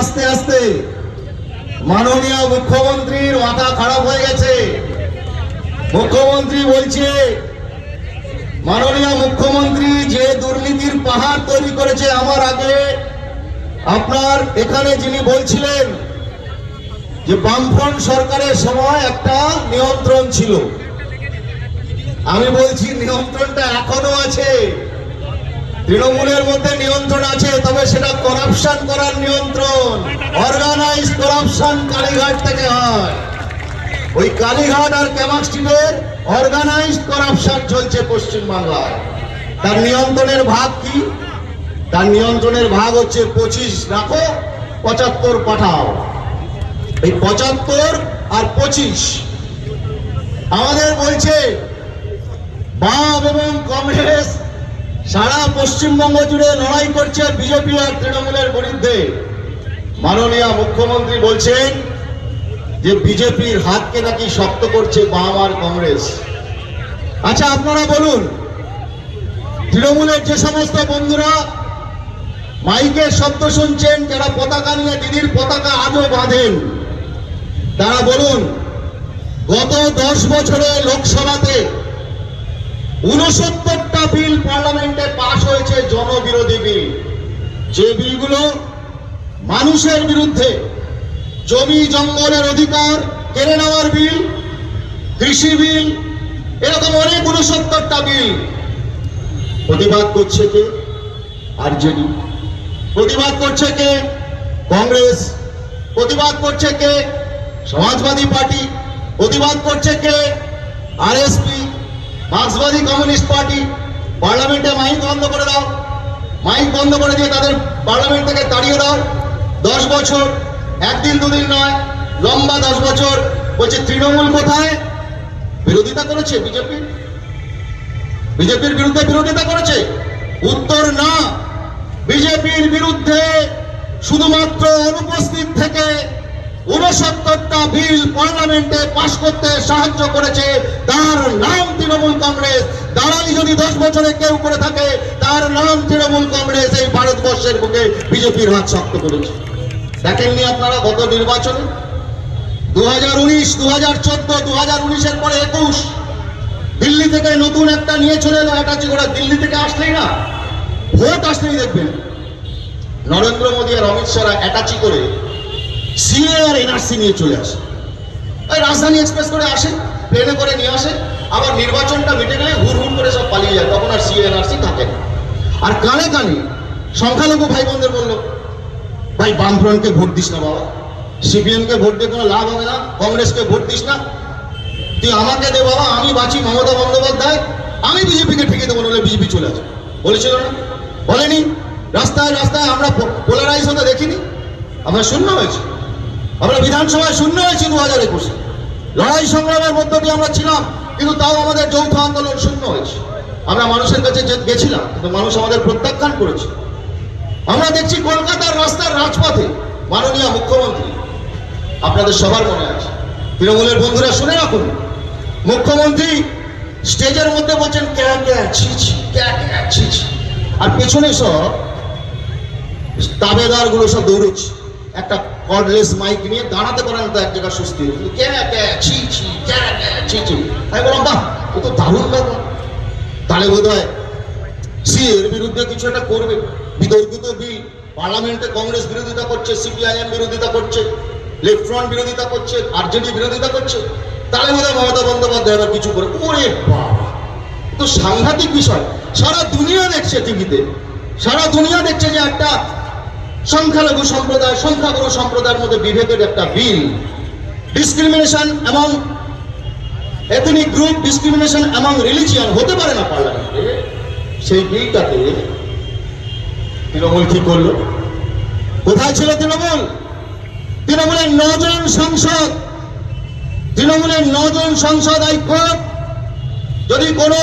আস্তে আস্তে মাননীয় মুখ্যমন্ত্রীর মাথা খারাপ হয়ে গেছে। মুখ্যমন্ত্রী বলছে, মাননীয় মুখ্যমন্ত্রী যে দুর্নীতির পাহাড় তৈরি করেছে আমার আগে, আপনার এখানে যিনি বলছিলেন যে বামফ্রন্ট সরকারের সময় একটা নিয়ন্ত্রণ ছিল। আমি বলছি, নিয়ন্ত্রণটা এখনও আছে। তৃণমূলের মধ্যে নিয়ন্ত্রণ আছে, তবে সেটা করাপশন করার নিয়ন্ত্রণ। অর্গানাইজ করাপশন কালীঘাট থেকে হয়। ওই কালীঘাট আর ক্যামাক অর্গানাইজ করাপশন চলছে পশ্চিমবাংলায়। তার নিয়ন্ত্রণের ভাগ কি? তার নিয়ন্ত্রণের ভাগ হচ্ছে পঁচিশ রাখো পঁচাত্তর পাঠাও। এই পঁচাত্তর আর পঁচিশ আমাদের বলছে, বাম এবং কংগ্রেস সারা পশ্চিমবঙ্গ জুড়ে লড়াই করছে বিজেপি আর তৃণমূলের বিরুদ্ধে। মাননীয় মুখ্যমন্ত্রী বলছেন যে বিজেপির হাতকে নাকি শক্ত করছে বাম আর কংগ্রেস। আচ্ছা আপনারা বলুন, তৃণমূলের যে সমস্ত বন্ধুরা, মাইকের শব্দ শুনছেন, যারা পতাকা নিয়ে দিদির পতাকা আজও বাঁধেন, তারা বলুন, গত দশ বছরে লোকসভাতে উনসত্তরটা বিল পার্লামেন্টে পাশ হয়েছে জনবিরোধী বিল। যে বিলগুলো মানুষের বিরুদ্ধে জমি জঙ্গলের অধিকার কেড়ে নেওয়ার বিল, কৃষি বিল, এরকম অনেক উনসত্তরটা বিল। প্রতিবাদ করছে কে? আরজেডি। প্রতিবাদ করছে কে? কংগ্রেস। প্রতিবাদ করছে কে? সমাজবাদী পার্টি। প্রতিবাদ করছে কে? আরএসপি। মার্ক্সবাদী কমিউনিস্ট পার্টি পার্লামেন্টে মাইক বন্ধ করে দাও। মাইক বন্ধ করে দিয়ে তাদের পার্লামেন্ট থেকে তাড়িয়ে দাও। দশ বছর, একদিন দুদিন নয়, লম্বা দশ বছর। বলছে, তৃণমূল কোথায়? বিরোধিতা করেছে বিজেপি। বিজেপির বিরুদ্ধে বিরোধিতা করেছে। উত্তর না। বিজেপির বিরুদ্ধে শুধুমাত্র অনুপস্থিত থেকে বিল পার্লামেন্টে পাশ করতে সাহায্য করেছে তার নাম তৃণমূল কংগ্রেস। যদি দশ বছরে কেউ করে থাকে, তার নাম তৃণমূল কংগ্রেস এই ভারতবর্ষের বুকে বিজেপির হাত শক্ত করেছে। দেখেননি আপনারা গত নির্বাচনে? দু হাজার উনিশ দু হাজার চোদ্দ দু হাজার উনিশের পরে একুশ। দিল্লি থেকে নতুন একটা নিয়ে চলে এলো অ্যাটাচি করে দিল্লি থেকে আসলেই না। ভোট আসলেই দেখবেন। নরেন্দ্র মোদী আর অমিত শাহ অ্যাটাচি করে সিএ আর এনআরসি নিয়ে চলে আসে। এই রাজধানী এক্সপ্রেস করে আসে, প্লেনে করে নিয়ে আসে, আবার নির্বাচনটা মিটে গেলে হুর করে সব পালিয়ে যায়, তখন আর সিএ এনআরসি থাকে না। আর কানে কানে সংখ্যালঘু ভাই বোনদের বলল, ভাই, বামফ্রন্টকে ভোট দিস না বাবা। সিপিএম কে ভোট দিয়ে কোনো লাভ হবে না, কংগ্রেসকে ভোট দিস না। তুই আমাকে দে বাবা, আমি বাঁচি মমতা বন্দ্যোপাধ্যায়, আমি বিজেপিকে ঠেকে দেবো বলে বিজেপি চলে আসবে। বলেছিল না। বলেনি। রাস্তায় রাস্তায় আমরা পোলারাইজ হতে দেখিনি। আমরা শূন্য হয়েছি। আমরা বিধানসভায় শূন্য হয়েছি দু হাজার একুশে। লড়াই সংগ্রামের মধ্য দিয়ে আমরা ছিলাম, কিন্তু তাও আমাদের যৌথ আন্দোলন শূন্য হয়েছে। আমরা মানুষের কাছে গেছিলাম, কিন্তু মানুষ আমাদের প্রত্যাখ্যান করেছে। আমরা দেখছি কলকাতার রাস্তার রাজপথে মাননীয় মুখ্যমন্ত্রী। আপনাদের সবার মনে আছে। তৃণমূলের বন্ধুরা শুনে রাখুন। মুখ্যমন্ত্রী স্টেজের মধ্যে বলছেন, ক্যা ক্যা, ছি ছি, ক্যা ক্যা, ছি ছি। আর পেছনে সব তাবেদারগুলো সব দৌড়চ্ছে। একটা কর্ডলেস মাইক নিয়ে দাঁড়াতে পারে না তো এক জায়গায় সুস্থির ছি ছি ছি ছি। আমি বললাম, বাহ, ও তো দারুণ ব্যাপার। তাহলে বোধ হয় সি এর বিরুদ্ধে কিছু একটা করবে। বিতর্কিত বিল, পার্লামেন্টে কংগ্রেস বিরোধিতা করছে, সিপিআইএম বিরোধিতা করছে লেফট ফ্রন্ট বিরোধিতা করছে, আরজেডি বিরোধিতা করছে। তাহলে বোধহয় মমতা বন্দ্যোপাধ্যায় এবার কিছু করে। ওরে বাবা! তো সাংঘাতিক বিষয়। সারা দুনিয়া দেখছে টিভিতে। সারা দুনিয়া দেখছে যে একটা সংখ্যালঘু সম্প্রদায়, সংখ্যাগুরু সম্প্রদায়ের মধ্যে বিভেদের একটা বিল। ডিসক্রিমিনেশন এবং এথনিক গ্রুপ ডিসক্রিমিনেশন এবং রিলিজিয়ান হতে পারে না পার্লামেন্টে। সেই বিলটাতে তৃণমূল কি করল? কোথায় ছিল তৃণমূল? তৃণমূলের নজন সংসদ। তৃণমূলের নজন সংসদ হাইকোর্ট যদি কোনো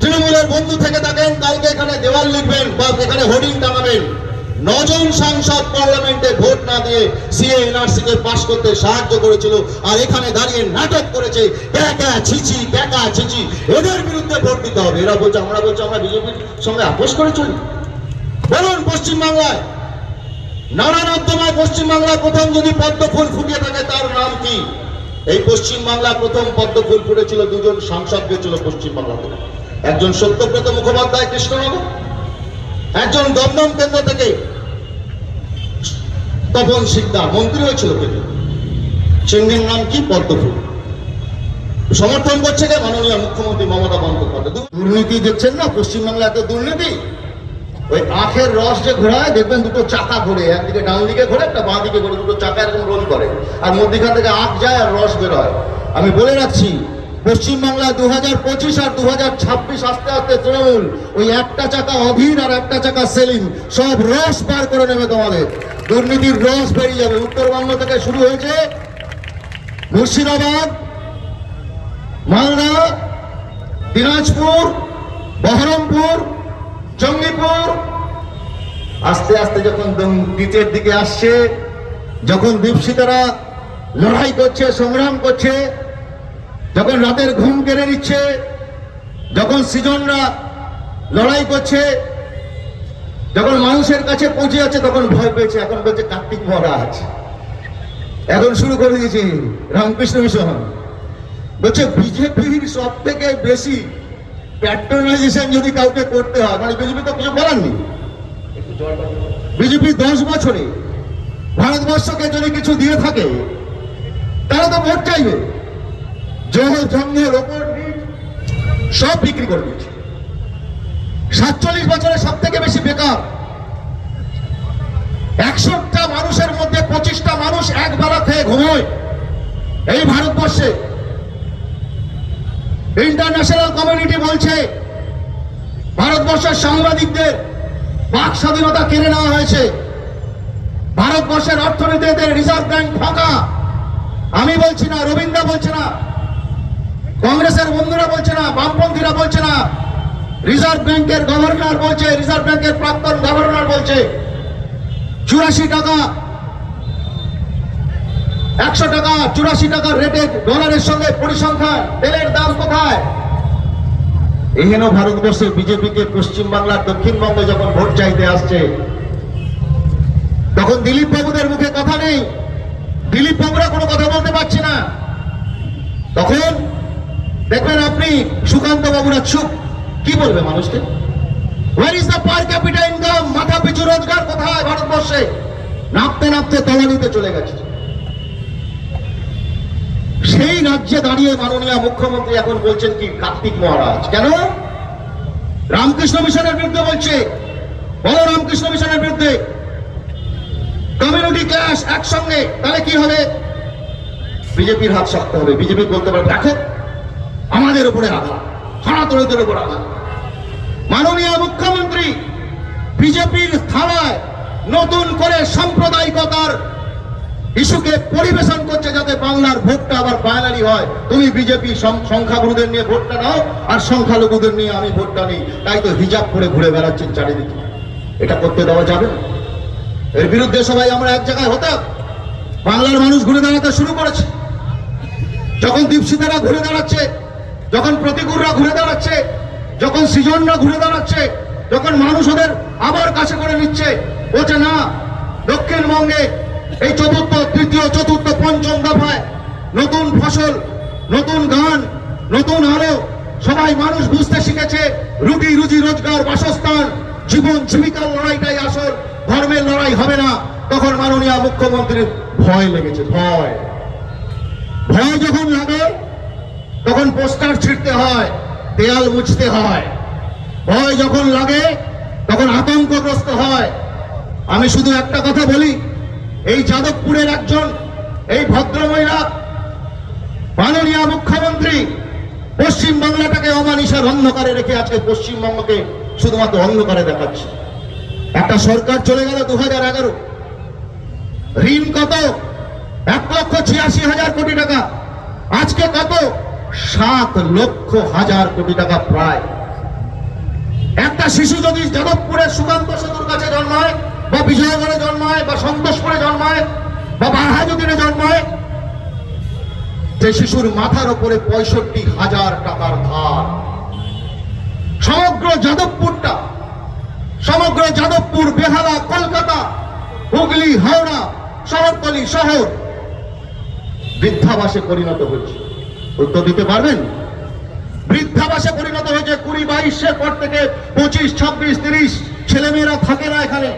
তৃণমূলের বন্ধু থেকে থাকেন, কালকে এখানে দেওয়াল লিখবেন বা এখানে হোর্ডিং টাঙাবেন। নজন সাংসদ পার্লামেন্টে ভোট না দিয়ে সিএ এনআরসি কে পাশ করতে সাহায্য করেছিল, আর এখানে দাঁড়িয়ে নাটক করেছে ক্যাকা ছিচি ক্যাকা ছিচি। এদের বিরুদ্ধে ভোট দিতে হবে। এরা বলছে, আমরা বলছি, আমরা বিজেপির সঙ্গে আপোষ করে চলি। বলুন পশ্চিমবাংলায় নানা নর্দমায় পশ্চিমবাংলায় প্রথম যদি পদ্ম ফুল ফুটিয়ে থাকে, তার নাম কি? এই পশ্চিমবাংলায় প্রথম পদ্ম ফুল ফুটেছিল, দুজন সাংসদ গেছিল পশ্চিমবাংলা থেকে একজন সত্যব্রত মুখোপাধ্যায়, কৃষ্ণনগর। একজন দমদম কেন্দ্র থেকে তপন সিকদার মন্ত্রী হয়েছিল কিন্তু সিংহের নাম কি? পদ্মফুল। সমর্থন করছে কে? মাননীয় মুখ্যমন্ত্রী মমতা বন্দ্যোপাধ্যায়। দুর্নীতি দেখছেন না? পশ্চিমবাংলায় এত দুর্নীতি? ওই আখের রস যে ঘোরায়, দেখবেন দুটো চাকা ঘোরে। একদিকে ডান দিকে ঘোরে, একটা বাঁ দিকে ঘোরে। দুটো চাকা এরকম রোল করে। আর মধ্যখান থেকে আখ যায় আর রস বের হয় আমি বলে রাখছি পশ্চিমবাংলা দু হাজার পঁচিশ আর দু হাজার ছাব্বিশ আস্তে আস্তে তৃণমূল, ওই একটা চাকা অধীর আর একটা চাকা সেলিম, সব রস পার করে নেবে তোমাদের। দুর্নীতির রস বেরিয়ে যাবে। উত্তরবঙ্গ থেকে শুরু হয়েছে মুর্শিদাবাদ, মালদা, দিনাজপুর, বহরমপুর, জঙ্গিপুর। আস্তে আস্তে যখন দ্বীপের দিকে আসছে, যখন দীপশিতারা লড়াই করছে, সংগ্রাম করছে যখন রাতের ঘুম কেড়ে নিচ্ছে, যখন সৃজনরা লড়াই করছে, যখন মানুষের কাছে পৌঁছে যাচ্ছে, তখন ভয় পেয়েছে, এখন বলছে কার্তিক মহারাজ। এখন শুরু করে দিয়েছে, রামকৃষ্ণ মিশন। বলছে, বিজেপির সব থেকে বেশি প্যাট্রোনাইজেশন যদি কাউকে করতে হয় মানে বিজেপি তো কিছু বলার নেই। বিজেপি দশ বছরে ভারতবর্ষকে যদি কিছু দিয়ে থাকে, তারা তো ভোট চাইবে। জঙ্গল ওপর সব বিক্রি করে দিয়েছে। সাতচল্লিশ বছরে সব থেকে বেশি বেকার। একশোটা মানুষের মধ্যে পঁচিশটা মানুষ এক বেলা খেয়ে ঘুমোয় এই ভারতবর্ষে। ইন্টারন্যাশনাল কমিউনিটি বলছে, ভারতবর্ষের সাংবাদিকদের বাক স্বাধীনতা কেড়ে নেওয়া হয়েছে। ভারতবর্ষের অর্থনীতিতে রিজার্ভ ব্যাংক ফাঁকা। আমি বলছি না, রবীন্দ্র বলছে না কংগ্রেসের বন্ধুরা বলছে না, বামপন্থীরা বলছে না, রিজার্ভ ব্যাংকের গভর্নর বলছে, রিজার্ভ ব্যাংকের প্রাক্তন গভর্নর বলছে। চুরাশি টাকা, একশো টাকা, চুরাশি টাকার রেটে ডলারের সঙ্গে পরিসংখ্যান, তেলের দাম কোথায়? এহেন ভারতবর্ষের বিজেপিকে পশ্চিমবাংলার দক্ষিণবঙ্গে যখন ভোট চাইতে আসছে, তখন দিলীপ বাবুদের মুখে কথা নেই। দিলীপ বাবুরা কোনো কথা বলতে পারছে না। তখন দেখবেন আপনি সুকান্ত বাবুরা চুপ। কি বলবে মানুষকে what is the per capita income মাথা পিছু রোজগার কোথায় ভারতবর্ষে? নাপতে নাপতে তলানিতে চলে গেছে। সেই রাজ্যে দাঁড়িয়ে মাননীয় মুখ্যমন্ত্রী এখন বলছেন কি, কার্তিক মহারাজ। কেন? রামকৃষ্ণ মিশনের বিরুদ্ধে বলছে। বলো রামকৃষ্ণ মিশনের বিরুদ্ধে। কমিউনিটি ক্লাস একসঙ্গে, তাহলে কি হবে? বিজেপির হাত শক্ত হবে। বিজেপি বলতে পারবে দেখো। আমাদের উপরে আঘাত, সনাতনীদের উপর আঘাত। মাননীয় মুখ্যমন্ত্রী বিজেপির থালায় নতুন করে সাম্প্রদায়িকতার ইস্যুকে পরিবেশন করছে যাতে বাংলার ভোটটা আবার বাইনারি হয়। তুমি বিজেপি সংখ্যাগুরুদের নিয়ে ভোটটা নাও, আর সংখ্যালঘুদের নিয়ে আমি ভোটটা নিই। তাই তো হিজাব করে ঘুরে বেড়াচ্ছেন চারিদিকে। এটা করতে দেওয়া যাবে। এর বিরুদ্ধে সবাই আমরা এক জায়গায় হতাম। বাংলার মানুষ ঘুরে দাঁড়াতে শুরু করেছে। যখন দীপশিতারা ঘুরে দাঁড়াচ্ছে যখন প্রতিকূলরা ঘুরে দাঁড়াচ্ছে, যখন সৃজনরা ঘুরে দাঁড়াচ্ছে, যখন মানুষ ওদের আবার কাছে করে নিচ্ছে বলছে না, দক্ষিণবঙ্গে এই চতুর্থ, তৃতীয়, চতুর্থ, পঞ্চম দফায় নতুন ফসল, নতুন গান নতুন আলো, সবাই মানুষ বুঝতে শিখেছে, রুটি রুজি রোজগার, বাসস্থান, জীবন, জীবিকার লড়াইটাই আসল, ধর্মের লড়াই হবে না। তখন মাননীয় মুখ্যমন্ত্রীর ভয় লেগেছে, ভয়। ভয় যখন লাগে তখন পোস্টার ছিঁড়তে হয়, দেয়াল মুছতে হয়, ভয় যখন লাগে, তখন আতঙ্কগ্রস্ত হয়। আমি শুধু একটা কথা বলি, এই যাদবপুরের একজন, এই ভদ্রমহিলা, মাননীয় মুখ্যমন্ত্রী পশ্চিম বাংলাটাকে অমানিসার অন্ধকারে রেখে আজকে পশ্চিমবঙ্গকে শুধুমাত্র অন্ধকারে দেখাচ্ছে। একটা সরকার চলে গেল দু হাজার এগারো। ঋণ কত? এক লক্ষ ছিয়াশি হাজার কোটি টাকা। আজকে কত? সাত লক্ষ হাজার কোটি টাকা প্রায়। একটা শিশু যদি যাদবপুরের সুকান্ত সেতুর কাছে জন্মায়, বা বিজয়গড়ে জন্মায়, বা সন্তোষপুরে জন্মায়, বা বাহাজুদ্দিনে জন্মায়, যে শিশুর মাথার উপরে পঁয়ষট্টি হাজার টাকার ধার। সমগ্র যাদবপুরটা, সমগ্র যাদবপুর, বেহালা, কলকাতা, হুগলি, হাওড়া, শহরতলি শহর বৃদ্ধাবাসে পরিণত হয়েছে। উত্তর দিতে পারবেন? বৃদ্ধাবাসে পরিণত হয়েছে কুড়ি বাইশের পর থেকে পঁচিশ, ছাব্বিশ, তিরিশ ছেলেমেয়েরা থাকে না এখানে।